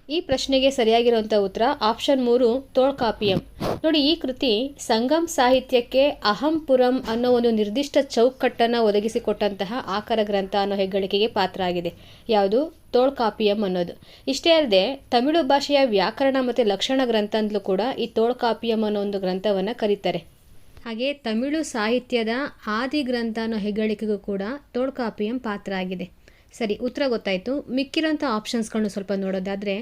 ಈ ಪ್ರಶ್ನೆಗೆ ಸರಿಯಾಗಿರುವಂಥ ಉತ್ತರ ಆಪ್ಷನ್ ಮೂರು, ತೋಳ್ಕಾಪಿಯಂ. ನೋಡಿ, ಈ ಕೃತಿ ಸಂಗಮ್ ಸಾಹಿತ್ಯಕ್ಕೆ ಅಹಂಪುರಂ ಅನ್ನೋ ಒಂದು ನಿರ್ದಿಷ್ಟ ಚೌಕಟ್ಟನ್ನು ಒದಗಿಸಿಕೊಟ್ಟಂತಹ ಆಕರ ಗ್ರಂಥ ಅನ್ನೋ ಹೆಗ್ಗಳಿಕೆಗೆ ಪಾತ್ರ ಆಗಿದೆ ಯಾವುದು? ತೋಳ್ಕಾಪಿಯಂ ಅನ್ನೋದು. ಇಷ್ಟೇ ಅಲ್ಲದೆ, ತಮಿಳು ಭಾಷೆಯ ವ್ಯಾಕರಣ ಮತ್ತು ಲಕ್ಷಣ ಗ್ರಂಥ ಅಂತಲೂ ಕೂಡ ಈ ತೋಳ್ಕಾಪಿಯಂ ಅನ್ನೋ ಒಂದು ಗ್ರಂಥವನ್ನು ಕರೀತಾರೆ. ಹಾಗೆ ತಮಿಳು ಸಾಹಿತ್ಯದ ಆದಿ ಗ್ರಂಥ ಅನ್ನೋ ಹೆಗ್ಗಳಿಕೆಗೂ ಕೂಡ ತೋಳ್ಕಾಪಿಯಂ ಪಾತ್ರ ಆಗಿದೆ ಸರಿ, ಉತ್ತರ ಗೊತ್ತಾಯಿತು. ಮಿಕ್ಕಿರೋಂಥ ಆಪ್ಷನ್ಸ್ಗಳನ್ನು ಸ್ವಲ್ಪ ನೋಡೋದಾದರೆ,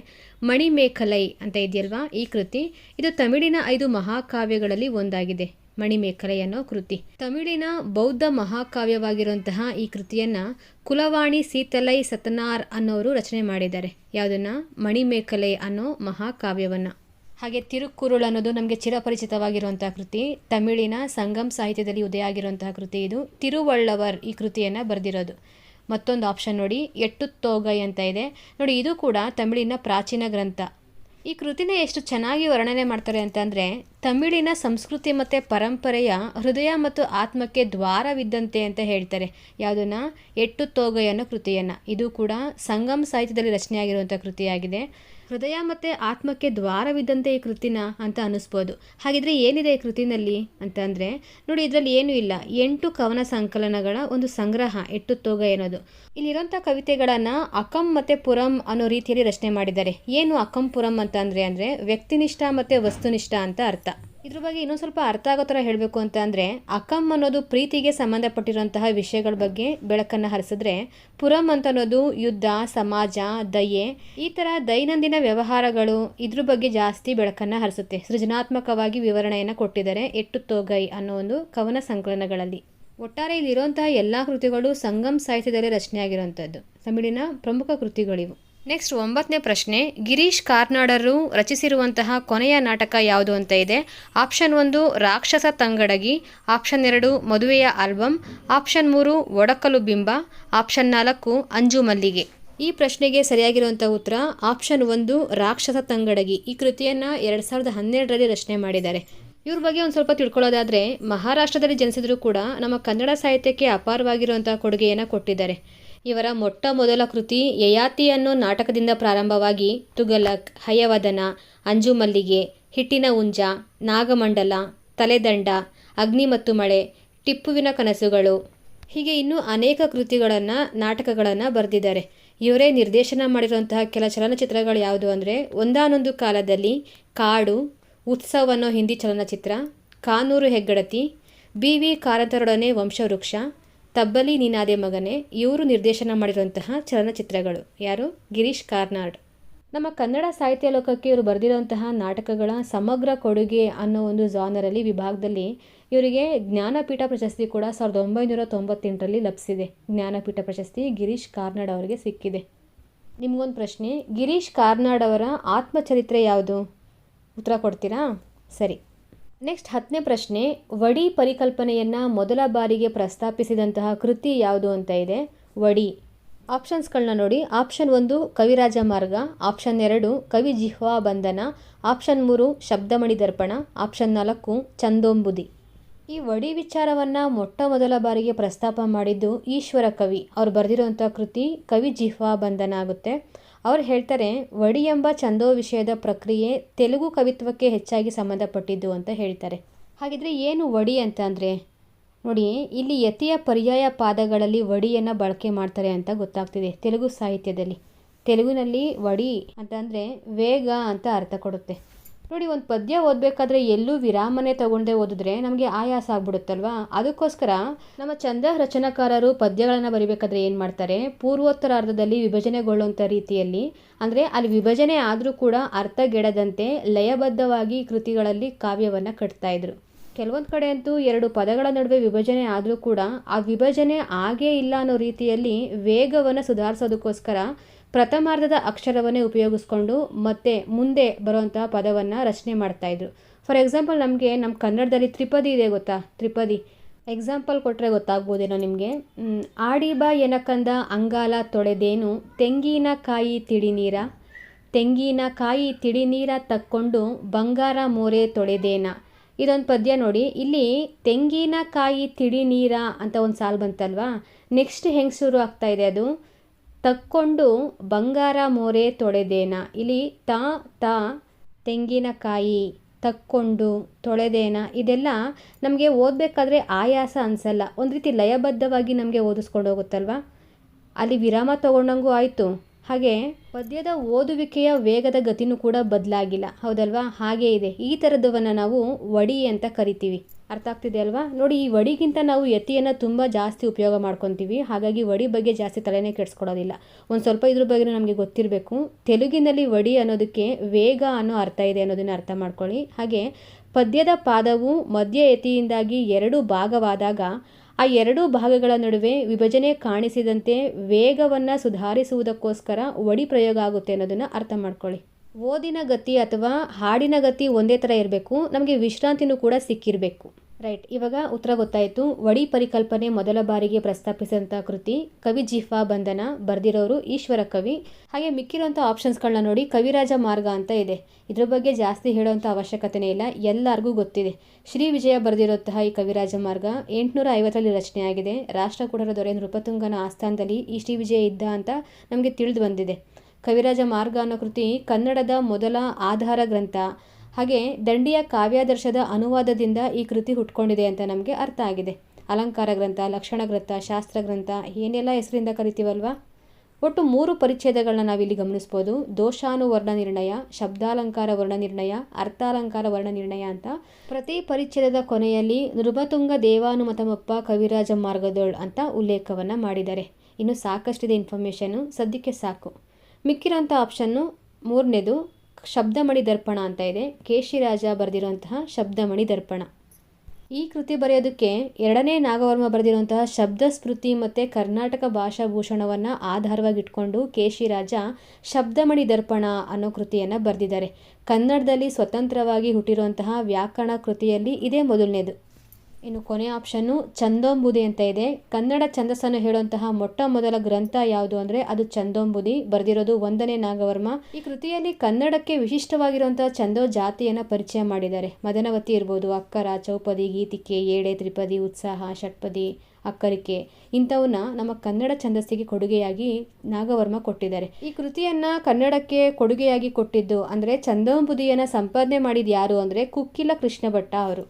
ಮಣಿಮೇಖಲೈ ಅಂತ ಇದೆಯಲ್ವಾ ಈ ಕೃತಿ? ಇದು ತಮಿಳಿನ ಐದು ಮಹಾಕಾವ್ಯಗಳಲ್ಲಿ ಒಂದಾಗಿದೆ, ಮಣಿಮೇಖಲೈ ಅನ್ನೋ ಕೃತಿ. ತಮಿಳಿನ ಬೌದ್ಧ ಮಹಾಕಾವ್ಯವಾಗಿರುವಂತಹ ಈ ಕೃತಿಯನ್ನು ಕುಲವಾಣಿ ಸೀತಲೈ ಸತನಾರ್ ಅನ್ನೋರು ರಚನೆ ಮಾಡಿದ್ದಾರೆ. ಯಾವುದನ್ನು? ಮಣಿಮೇಖಲೈ ಅನ್ನೋ ಮಹಾಕಾವ್ಯವನ್ನು. ಹಾಗೆ ತಿರುಕ್ಕುರುಳ್ ಅನ್ನೋದು ನಮಗೆ ಚಿರಪರಿಚಿತವಾಗಿರುವಂತಹ ಕೃತಿ. ತಮಿಳಿನ ಸಂಗಮ್ ಸಾಹಿತ್ಯದಲ್ಲಿ ಉದಯ ಆಗಿರುವಂತಹ ಕೃತಿ ಇದು. ತಿರುವಳ್ಳವರ್ ಈ ಕೃತಿಯನ್ನು ಬರೆದಿರೋದು. ಮತ್ತೊಂದು ಆಪ್ಷನ್ ನೋಡಿ ಎಟ್ಟುತ್ತೋಗೈ ಅಂತ ಇದೆ. ನೋಡಿ, ಇದು ಕೂಡ ತಮಿಳಿನ ಪ್ರಾಚೀನ ಗ್ರಂಥ. ಈ ಕೃತಿನ ಎಷ್ಟು ಚೆನ್ನಾಗಿ ವರ್ಣನೆ ಮಾಡ್ತಾರೆ ಅಂತಂದರೆ, ತಮಿಳಿನ ಸಂಸ್ಕೃತಿ ಮತ್ತು ಪರಂಪರೆಯ ಹೃದಯ ಮತ್ತು ಆತ್ಮಕ್ಕೆ ದ್ವಾರವಿದ್ದಂತೆ ಅಂತ ಹೇಳ್ತಾರೆ. ಯಾವುದನ್ನು? ತೋಗೈ ಅನ್ನೋ ಕೃತಿಯನ್ನು. ಇದು ಕೂಡ ಸಂಗಮ್ ಸಾಹಿತ್ಯದಲ್ಲಿ ರಚನೆಯಾಗಿರುವಂಥ ಕೃತಿಯಾಗಿದೆ. ಹೃದಯ ಮತ್ತು ಆತ್ಮಕ್ಕೆ ದ್ವಾರವಿದ್ದಂತೆ ಈ ಕೃತಿನ ಅಂತ ಅನ್ನಿಸ್ಬೋದು. ಹಾಗಿದ್ರೆ ಏನಿದೆ ಈ ಕೃತಿನಲ್ಲಿ ಅಂತಂದರೆ ನೋಡಿ ಇದರಲ್ಲಿ ಏನೂ ಇಲ್ಲ. ಎಂಟು ಕವನ ಸಂಕಲನಗಳ ಒಂದು ಸಂಗ್ರಹ, ಎಟ್ಟು ತೋಗ ಏನೋದು ಇಲ್ಲಿರೋಂಥ ಕವಿತೆಗಳನ್ನು ಅಕಂ ಮತ್ತು ಪುರಂ ಅನ್ನೋ ರೀತಿಯಲ್ಲಿ ರಚನೆ ಮಾಡಿದ್ದಾರೆ. ಏನು ಅಕಂ ಪುರಂ ಅಂತ ಅಂದರೆ ಅಂದರೆ ವ್ಯಕ್ತಿನಿಷ್ಠ ಮತ್ತು ವಸ್ತುನಿಷ್ಠ ಅಂತ ಅರ್ಥ. ಇದ್ರ ಬಗ್ಗೆ ಇನ್ನೊಂದು ಸ್ವಲ್ಪ ಅರ್ಥ ಆಗೋ ಥರ ಹೇಳಬೇಕು ಅಂತ ಅಂದರೆ, ಅಕಮ್ ಅನ್ನೋದು ಪ್ರೀತಿಗೆ ಸಂಬಂಧಪಟ್ಟಿರುವಂತಹ ವಿಷಯಗಳ ಬಗ್ಗೆ ಬೆಳಕನ್ನು ಹರಿಸಿದ್ರೆ ಪುರಂ ಅಂತ ಅನ್ನೋದು ಯುದ್ಧ, ಸಮಾಜ, ದಯೆ, ಈ ಥರ ದೈನಂದಿನ ವ್ಯವಹಾರಗಳು ಇದ್ರ ಬಗ್ಗೆ ಜಾಸ್ತಿ ಬೆಳಕನ್ನು ಹರಿಸುತ್ತೆ. ಸೃಜನಾತ್ಮಕವಾಗಿ ವಿವರಣೆಯನ್ನು ಕೊಟ್ಟಿದ್ದಾರೆ ಎಟ್ಟು ತೋಗೈ ಅನ್ನೋ ಒಂದು ಕವನ ಸಂಕಲನಗಳಲ್ಲಿ. ಒಟ್ಟಾರೆ ಇಲ್ಲಿರುವಂತಹ ಎಲ್ಲ ಕೃತಿಗಳು ಸಂಗಮ್ ಸಾಹಿತ್ಯದಲ್ಲಿ ರಚನೆಯಾಗಿರುವಂಥದ್ದು ತಮಿಳಿನ ಪ್ರಮುಖ ಕೃತಿಗಳಿವು. ನೆಕ್ಸ್ಟ್ ಒಂಬತ್ತನೇ ಪ್ರಶ್ನೆ, ಗಿರೀಶ್ ಕಾರ್ನಾಡರು ರಚಿಸಿರುವಂತಹ ಕೊನೆಯ ನಾಟಕ ಯಾವುದು ಅಂತ ಇದೆ? ಆಪ್ಷನ್ ಒಂದು, ರಾಕ್ಷಸ ತಂಗಡಗಿ. ಆಪ್ಷನ್ ಎರಡು, ಮದುವೆಯ ಆಲ್ಬಮ್ ಆಪ್ಷನ್ ಮೂರು, ಒಡಕಲು ಬಿಂಬ. ಆಪ್ಷನ್ ನಾಲ್ಕು, ಅಂಜು ಮಲ್ಲಿಗೆ. ಈ ಪ್ರಶ್ನೆಗೆ ಸರಿಯಾಗಿರುವಂಥ ಉತ್ತರ ಆಪ್ಷನ್ ಒಂದು, ರಾಕ್ಷಸ ತಂಗಡಗಿ. ಈ ಕೃತಿಯನ್ನು ಎರಡು ಸಾವಿರದ ಹನ್ನೆರಡರಲ್ಲಿ ರಚನೆ ಮಾಡಿದ್ದಾರೆ. ಇವ್ರ ಬಗ್ಗೆ ಒಂದು ಸ್ವಲ್ಪ ತಿಳ್ಕೊಳ್ಳೋದಾದರೆ, ಮಹಾರಾಷ್ಟ್ರದಲ್ಲಿ ಜನಿಸಿದರೂ ಕೂಡ ನಮ್ಮ ಕನ್ನಡ ಸಾಹಿತ್ಯಕ್ಕೆ ಅಪಾರವಾಗಿರುವಂಥ ಕೊಡುಗೆಯನ್ನು ಕೊಟ್ಟಿದ್ದಾರೆ. ಇವರ ಮೊಟ್ಟ ಮೊದಲ ಕೃತಿ ಯಯಾತಿ ಅನ್ನೋ ನಾಟಕದಿಂದ ಪ್ರಾರಂಭವಾಗಿ ತುಗಲಕ್ ಹಯವದನ, ಅಂಜುಮಲ್ಲಿಗೆ, ಹಿಟ್ಟಿನ ಉಂಜ, ನಾಗಮಂಡಲ, ತಲೆದಂಡ, ಅಗ್ನಿ ಮತ್ತು ಮಳೆ, ಟಿಪ್ಪುವಿನ ಕನಸುಗಳು. ಹೀಗೆ ಇನ್ನೂ ಅನೇಕ ಕೃತಿಗಳನ್ನು, ನಾಟಕಗಳನ್ನು ಬರೆದಿದ್ದಾರೆ. ಇವರೇ ನಿರ್ದೇಶನ ಮಾಡಿರುವಂತಹ ಕೆಲ ಚಲನಚಿತ್ರಗಳು ಯಾವುದು ಅಂದರೆ, ಒಂದಾನೊಂದು ಕಾಲದಲ್ಲಿ ಕಾಡು, ಉತ್ಸವ ಅನ್ನೋ ಹಿಂದಿ ಚಲನಚಿತ್ರ, ಕಾನೂರು ಹೆಗ್ಗಡತಿ, ಬಿ ವಿ ಕಾರಂತರೊಡನೆ ವಂಶವೃಕ್ಷ ತಬ್ಬಲಿ ನೀನಾದೆ ಮಗನೇ, ಇವರು ನಿರ್ದೇಶನ ಮಾಡಿರುವಂತಹ ಚಲನಚಿತ್ರಗಳು. ಯಾರು? ಗಿರೀಶ್ ಕಾರ್ನಾಡ್. ನಮ್ಮ ಕನ್ನಡ ಸಾಹಿತ್ಯ ಲೋಕಕ್ಕೆ ಇವರು ಬರೆದಿರುವಂತಹ ನಾಟಕಗಳ ಸಮಗ್ರ ಕೊಡುಗೆ ಅನ್ನೋ ಒಂದು ಜಾನರಲ್ಲಿ ವಿಭಾಗದಲ್ಲಿ ಇವರಿಗೆ ಜ್ಞಾನಪೀಠ ಪ್ರಶಸ್ತಿ ಕೂಡ ಸಾವಿರದ ಒಂಬೈನೂರ ತೊಂಬತ್ತೆಂಟರಲ್ಲಿ ಲಭಿಸಿದೆ. ಜ್ಞಾನಪೀಠ ಪ್ರಶಸ್ತಿ ಗಿರೀಶ್ ಕಾರ್ನಾಡ್ ಅವರಿಗೆ ಸಿಕ್ಕಿದೆ. ನಿಮಗೊಂದು ಪ್ರಶ್ನೆ. ಗಿರೀಶ್ ಕಾರ್ನಾಡ್ ಅವರ ಆತ್ಮಚರಿತ್ರೆ ಯಾವುದು? ಉತ್ತರ ಕೊಡ್ತೀರಾ? ಸರಿ. ನೆಕ್ಸ್ಟ್ ಹತ್ತನೇ ಪ್ರಶ್ನೆ, ವಡಿ ಪರಿಕಲ್ಪನೆಯನ್ನು ಮೊದಲ ಬಾರಿಗೆ ಪ್ರಸ್ತಾಪಿಸಿದಂತಹ ಕೃತಿ ಯಾವುದು ಅಂತ ಇದೆ? ವಡಿ. ಆಪ್ಷನ್ಸ್ಗಳನ್ನ ನೋಡಿ. ಆಪ್ಷನ್ ಒಂದು, ಕವಿರಾಜ ಮಾರ್ಗ. ಆಪ್ಷನ್ ಎರಡು, ಕವಿ ಜಿಹ್ವಾ ಬಂಧನ. ಆಪ್ಷನ್ ಮೂರು, ಶಬ್ದಮಣಿ ದರ್ಪಣ. ಆಪ್ಷನ್ ನಾಲ್ಕು, ಚಂದೋಂಬುದಿ. ಈ ವಡಿ ವಿಚಾರವನ್ನು ಮೊಟ್ಟ ಮೊದಲ ಬಾರಿಗೆ ಪ್ರಸ್ತಾಪ ಮಾಡಿದ್ದು ಈಶ್ವರ ಕವಿ. ಅವ್ರು ಬರೆದಿರುವಂಥ ಕೃತಿ ಕವಿ ಜಿಹ್ವಾ ಬಂಧನ ಆಗುತ್ತೆ. ಅವ್ರು ಹೇಳ್ತಾರೆ, ವಡಿ ಎಂಬ ಚಂದೋ ವಿಷಯದ ಪ್ರಕ್ರಿಯೆ ತೆಲುಗು ಕವಿತ್ವಕ್ಕೆ ಹೆಚ್ಚಾಗಿ ಸಂಬಂಧಪಟ್ಟಿದ್ದು ಅಂತ ಹೇಳ್ತಾರೆ. ಹಾಗಿದ್ರೆ ಏನು ವಡಿ ಅಂತ ನೋಡಿ, ಇಲ್ಲಿ ಯತಿಯ ಪರ್ಯಾಯ ಪಾದಗಳಲ್ಲಿ ವಡಿಯನ್ನು ಬಳಕೆ ಮಾಡ್ತಾರೆ ಅಂತ ಗೊತ್ತಾಗ್ತಿದೆ ತೆಲುಗು ಸಾಹಿತ್ಯದಲ್ಲಿ. ತೆಲುಗಿನಲ್ಲಿ ವಡಿ ಅಂತಂದರೆ ವೇಗ ಅಂತ ಅರ್ಥ ಕೊಡುತ್ತೆ. ನೋಡಿ, ಒಂದು ಪದ್ಯ ಓದಬೇಕಾದ್ರೆ ಎಲ್ಲೂ ವಿರಾಮನೆ ತಗೊಂಡೇ ಓದಿದ್ರೆ ನಮಗೆ ಆಯಾಸ ಆಗ್ಬಿಡುತ್ತಲ್ವಾ? ಅದಕ್ಕೋಸ್ಕರ ನಮ್ಮ ಚಂದ ರಚನಾಕಾರರು ಪದ್ಯಗಳನ್ನು ಬರಿಬೇಕಾದ್ರೆ ಏನು ಮಾಡ್ತಾರೆ? ಪೂರ್ವೋತ್ತರಾರ್ಧದಲ್ಲಿ ವಿಭಜನೆಗೊಳ್ಳುವಂಥ ರೀತಿಯಲ್ಲಿ, ಅಂದರೆ ಅಲ್ಲಿ ವಿಭಜನೆ ಆದರೂ ಕೂಡ ಅರ್ಥಗೆಡದಂತೆ ಲಯಬದ್ಧವಾಗಿ ಕೃತಿಗಳಲ್ಲಿ ಕಾವ್ಯವನ್ನು ಕಟ್ತಾ ಇದ್ರು. ಕೆಲವೊಂದು ಕಡೆ ಅಂತೂ ಎರಡು ಪದಗಳ ನಡುವೆ ವಿಭಜನೆ ಆದರೂ ಕೂಡ ಆ ವಿಭಜನೆ ಆಗೇ ಇಲ್ಲ ಅನ್ನೋ ರೀತಿಯಲ್ಲಿ ವೇಗವನ್ನು ಸುಧಾರಿಸೋದಕ್ಕೋಸ್ಕರ ಪ್ರಥಮಾರ್ಧದ ಅಕ್ಷರವನ್ನೇ ಉಪಯೋಗಿಸ್ಕೊಂಡು ಮತ್ತೆ ಮುಂದೆ ಬರುವಂತಹ ಪದವನ್ನು ರಚನೆ ಮಾಡ್ತಾಯಿದ್ರು ಫಾರ್ ಎಕ್ಸಾಂಪಲ್ ನಮಗೆ ನಮ್ಮ ಕನ್ನಡದಲ್ಲಿ ತ್ರಿಪದಿ ಇದೆ ಗೊತ್ತಾ? ತ್ರಿಪದಿ. ಎಕ್ಸಾಂಪಲ್ ಕೊಟ್ಟರೆ ಗೊತ್ತಾಗ್ಬೋದೇನೋ ನಿಮಗೆ? ಆಡಿ ಬಾ ಎನಕಂದ ಅಂಗಾಲ ತೊಳೆದೇನು, ತೆಂಗಿನ ಕಾಯಿ ತಿಳಿ ನೀರ ತೆಂಗಿನ ಕಾಯಿ ತಿಳಿ ನೀರ ತಕ್ಕೊಂಡು ಬಂಗಾರ ಮೋರೆ ತೊಳೆದೇನ. ಇದೊಂದು ಪದ್ಯ ನೋಡಿ. ಇಲ್ಲಿ ತೆಂಗಿನಕಾಯಿ ತಿಳಿ ನೀರ ಅಂತ ಒಂದು ಸಾಲು ಬಂತಲ್ವಾ? ನೆಕ್ಸ್ಟ್ ಹೆಂಗೆ ಶುರು ಆಗ್ತಾ ಇದೆ ಅದು? ತಕ್ಕೊಂಡು ಬಂಗಾರ ಮೋರೆ ತೊಳೆದೇನ? ಇಲ್ಲಿ ತ ತ, ತೆಂಗಿನಕಾಯಿ ತಕ್ಕೊಂಡು ತೊಳೆದೇನ? ಇದೆಲ್ಲ ನಮಗೆ ಓದಬೇಕಾದ್ರೆ ಆಯಾಸ ಅನಿಸಲ್ಲ. ಒಂದು ರೀತಿ ಲಯಬದ್ಧವಾಗಿ ನಮಗೆ ಓದಿಸ್ಕೊಂಡು ಹೋಗುತ್ತಲ್ವಾ? ಅಲ್ಲಿ ವಿರಾಮ ತಗೊಂಡಂಗೂ ಆಯಿತು. ಹಾಗೆ ಪದ್ಯದ ಓದುವಿಕೆಯ ವೇಗದ ಗತಿನೂ ಕೂಡ ಬದಲಾಗಿಲ್ಲ. ಹೌದಲ್ವಾ? ಹಾಗೇ ಇದೆ. ಈ ಥರದವನ್ನು ನಾವು ವಡಿ ಅಂತ ಕರಿತೀವಿ. ಅರ್ಥ ಆಗ್ತಿದೆ ಅಲ್ವಾ? ನೋಡಿ, ಈ ವಡಿಗಿಂತ ನಾವು ಯತಿಯನ್ನು ತುಂಬ ಜಾಸ್ತಿ ಉಪಯೋಗ ಮಾಡ್ಕೊತೀವಿ. ಹಾಗಾಗಿ ವಡಿ ಬಗ್ಗೆ ಜಾಸ್ತಿ ತಲೆನೇ ಕೆಡಿಸ್ಕೊಡೋದಿಲ್ಲ ಒಂದು ಸ್ವಲ್ಪ ಇದ್ರ ಬಗ್ಗೆ ನಮಗೆ ಗೊತ್ತಿರಬೇಕು. ತೆಲುಗಿನಲ್ಲಿ ವಡಿ ಅನ್ನೋದಕ್ಕೆ ವೇಗ ಅನ್ನೋ ಅರ್ಥ ಇದೆ ಅನ್ನೋದನ್ನು ಅರ್ಥ ಮಾಡ್ಕೊಳ್ಳಿ. ಹಾಗೆ ಪದ್ಯದ ಪಾದವು ಮಧ್ಯ ಯತಿಯಿಂದಾಗಿ ಎರಡು ಭಾಗವಾದಾಗ ಆ ಎರಡೂ ಭಾಗಗಳ ನಡುವೆ ವಿಭಜನೆ ಕಾಣಿಸಿದಂತೆ ವೇಗವನ್ನು ಸುಧಾರಿಸುವುದಕ್ಕೋಸ್ಕರ ವಡಿ ಪ್ರಯೋಗ ಆಗುತ್ತೆ ಅನ್ನೋದನ್ನು ಅರ್ಥ ಮಾಡ್ಕೊಳ್ಳಿ. ಓದಿನ ಗತಿ ಅಥವಾ ಹಾಡಿನ ಗತಿ ಒಂದೇ ಥರ ಇರಬೇಕು. ನಮಗೆ ವಿಶ್ರಾಂತಿನೂ ಕೂಡ ಸಿಕ್ಕಿರಬೇಕು. ರೈಟ್, ಇವಾಗ ಉತ್ತರ ಗೊತ್ತಾಯಿತು. ವಡಿ ಪರಿಕಲ್ಪನೆ ಮೊದಲ ಬಾರಿಗೆ ಪ್ರಸ್ತಾಪಿಸಿದಂಥ ಕೃತಿ, ಕವಿ ಜಿಫಾ ಬಂಧನ ಬರೆದಿರೋರು ಈಶ್ವರ ಕವಿ. ಹಾಗೆ ಮಿಕ್ಕಿರುವಂಥ ಆಪ್ಷನ್ಸ್ಗಳನ್ನ ನೋಡಿ ಕವಿರಾಜ ಮಾರ್ಗ ಅಂತ ಇದೆ. ಇದ್ರ ಬಗ್ಗೆ ಜಾಸ್ತಿ ಹೇಳೋವಂಥ ಅವಶ್ಯಕತೆನೇ ಇಲ್ಲ, ಎಲ್ಲರಿಗೂ ಗೊತ್ತಿದೆ. ಶ್ರೀ ವಿಜಯ ಬರೆದಿರುವಂತಹ ಈ ಕವಿರಾಜ ಮಾರ್ಗ ಎಂಟುನೂರ ಐವತ್ತರಲ್ಲಿ ರಚನೆಯಾಗಿದೆ ರಾಷ್ಟ್ರಕೂಟರ ದೊರೆ ನೃಪತುಂಗನ ಆಸ್ಥಾನದಲ್ಲಿ ಈ ಶ್ರೀ ವಿಜಯ ಇದ್ದ ಅಂತ ನಮಗೆ ತಿಳಿದು ಬಂದಿದೆ. ಕವಿರಾಜ ಮಾರ್ಗ ಅನ್ನೋ ಕೃತಿ ಕನ್ನಡದ ಮೊದಲ ಆಧಾರ ಗ್ರಂಥ. ಹಾಗೆ ದಂಡಿಯ ಕಾವ್ಯಾದರ್ಶದ ಅನುವಾದದಿಂದ ಈ ಕೃತಿ ಹುಟ್ಕೊಂಡಿದೆ ಅಂತ ನಮಗೆ ಅರ್ಥ ಆಗಿದೆ. ಅಲಂಕಾರ ಗ್ರಂಥ, ಲಕ್ಷಣ ಗ್ರಂಥ, ಶಾಸ್ತ್ರ ಗ್ರಂಥ, ಏನೆಲ್ಲ ಹೆಸರಿಂದ ಕರಿತೀವಲ್ವಾ? ಒಟ್ಟು ಮೂರು ಪರಿಚ್ಛೇದಗಳನ್ನ ನಾವಿಲ್ಲಿ ಗಮನಿಸ್ಬೋದು. ದೋಷಾನುವರ್ಣ ನಿರ್ಣಯ, ಶಬ್ದಾಲಂಕಾರ ವರ್ಣ ನಿರ್ಣಯ, ಅರ್ಥಾಲಂಕಾರ ವರ್ಣ ನಿರ್ಣಯ ಅಂತ. ಪ್ರತಿ ಪರಿಚ್ಛೇದದ ಕೊನೆಯಲ್ಲಿ ನೃಪತುಂಗ ದೇವಾನುಮತಮಪ್ಪ ಕವಿರಾಜ ಮಾರ್ಗದೋಳ್ ಅಂತ ಉಲ್ಲೇಖವನ್ನು ಮಾಡಿದ್ದಾರೆ. ಇನ್ನು ಸಾಕಷ್ಟಿದೆ ಇನ್ಫಾರ್ಮೇಷನು ಸದ್ಯಕ್ಕೆ ಸಾಕು. ಮಿಕ್ಕಿರೋಂಥ ಆಪ್ಷನ್ನು ಮೂರನೇದು ಶಬ್ದಮಣಿ ದರ್ಪಣ ಅಂತ ಇದೆ. ಕೇಶಿರಾಜ ಬರೆದಿರುವಂತಹ ಶಬ್ದಮಣಿ ದರ್ಪಣ. ಈ ಕೃತಿ ಬರೆಯೋದಕ್ಕೆ ಎರಡನೇ ನಾಗವರ್ಮ ಬರೆದಿರುವಂತಹ ಶಬ್ದ ಸ್ಮೃತಿ ಮತ್ತು ಕರ್ನಾಟಕ ಭಾಷಾಭೂಷಣವನ್ನು ಆಧಾರವಾಗಿ ಇಟ್ಕೊಂಡು ಕೇಶಿರಾಜ ಶಬ್ದಮಣಿ ದರ್ಪಣ ಅನ್ನೋ ಕೃತಿಯನ್ನು ಬರೆದಿದ್ದಾರೆ. ಕನ್ನಡದಲ್ಲಿ ಸ್ವತಂತ್ರವಾಗಿ ಹುಟ್ಟಿರುವಂತಹ ವ್ಯಾಕರಣ ಕೃತಿಯಲ್ಲಿ ಇದೇ ಮೊದಲನೇದು. ಇನ್ನು ಕೊನೆಯ ಆಪ್ಷನ್ನು ಚಂದೋಂಬುದಿ ಅಂತ ಇದೆ. ಕನ್ನಡ ಛಂದಸ್ಸನ್ನು ಹೇಳುವಂತಹ ಮೊಟ್ಟ ಮೊದಲ ಗ್ರಂಥ ಯಾವುದು ಅಂದರೆ ಅದು ಚಂದೋಂಬುದಿ. ಬರೆದಿರೋದು ಒಂದನೇ ನಾಗವರ್ಮ. ಈ ಕೃತಿಯಲ್ಲಿ ಕನ್ನಡಕ್ಕೆ ವಿಶಿಷ್ಟವಾಗಿರುವಂತಹ ಚಂದೋ ಜಾತಿಯನ್ನು ಪರಿಚಯ ಮಾಡಿದ್ದಾರೆ. ಮದನವತಿ ಇರ್ಬೋದು, ಅಕ್ಕರ, ಚೌಪದಿ, ಗೀತಿಕೆ ಏಡೆ ತ್ರಿಪದಿ, ಉತ್ಸಾಹ, ಷಟ್ಪದಿ, ಅಕ್ಕರಿಕೆ ಇಂಥವನ್ನ ನಮ್ಮ ಕನ್ನಡ ಛಂದಸ್ಸಿಗೆ ಕೊಡುಗೆಯಾಗಿ ನಾಗವರ್ಮ ಕೊಟ್ಟಿದ್ದಾರೆ. ಈ ಕೃತಿಯನ್ನ ಕನ್ನಡಕ್ಕೆ ಕೊಡುಗೆಯಾಗಿ ಕೊಟ್ಟಿದ್ದು ಅಂದರೆ ಚಂದೋಂಬುದಿಯನ್ನು ಸಂಪಾದನೆ ಮಾಡಿದ ಯಾರು ಅಂದರೆ ಕುಕ್ಕಿಲ ಕೃಷ್ಣಭಟ್ಟ ಅವರು.